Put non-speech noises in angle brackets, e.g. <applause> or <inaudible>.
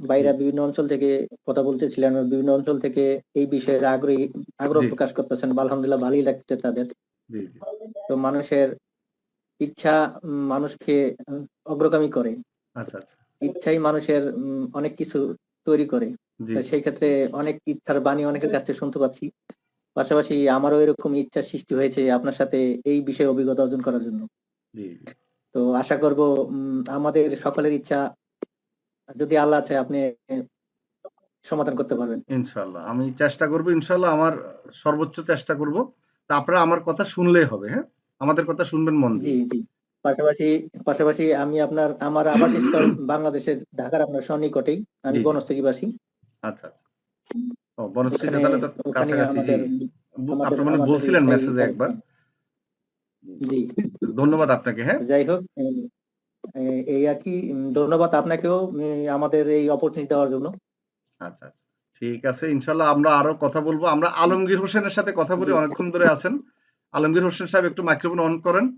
ভাইরা বিভিন্ন অঞ্চল থেকে কথা বলতেছিলেন বিভিন্ন অঞ্চল থেকে এই বিষয়ে আগ্রহী আগ্রহ প্রকাশ করতেছেন আলহামদুলিল্লাহ ভালোই লাগছে তাদের। তো মানুষের ইচ্ছা মানুষকে অগ্রগামী করে। আচ্ছা আচ্ছা। ইচ্ছাই মানুষের অনেক কিছু তৈরি করে। সেই ক্ষেত্রে অনেক ইচ্ছার বাণী অনেকের কাছ থেকে শুনতে পাচ্ছি। পাশাপাশি আমারও এরকম ইচ্ছা সৃষ্টি হয়েছে আপনার সাথে এই বিষয়ে অভিজ্ঞতা অর্জন করার জন্য। তো আশা করব উম, আমাদের সকলের ইচ্ছা যদি আল্লাহ চায় আপনি সমাধান করতে পারবেন। ইনশাল্লাহ আমি চেষ্টা করব ইনশাল্লাহ আমার সর্বোচ্চ চেষ্টা করব। তা আপনারা আমার কথা শুনলেই হবে হ্যাঁ? আমাদের কথা শুনবেন মন জি দিয়ে। জি পাশাপাশি পাশাপাশি আমি আপনার আমার আবাসস্থল <coughs> বাংলাদেশের ঢাকার আপনার সন্নিকটেই। আমি জি। বনস্থলীবাসী আচ্ছা আচ্ছা। ও বনশ্রীতে ওখানে তাহলে তো কাছাকাছি। আপনি মানে বলছিলেন মেসেজে একবার। জি। ধন্যবাদ আপনাকে হ্যাঁ? যাই হোক এই আর কি ধন্যবাদ আপনাকেও আমাদের এই অপরচুনিটি দেওয়ার জন্য। আচ্ছা আচ্ছা। ঠিক আছে, ইনশাল্লাহ আমরা আরও কথা বলব। আমরা আলমগীর হোসেনের সাথে কথা বলি, অনেকক্ষণ ধরে আছেন। আলমগীর হোসেন সাহেব, একটু মাইক্রোফোন অন করেন।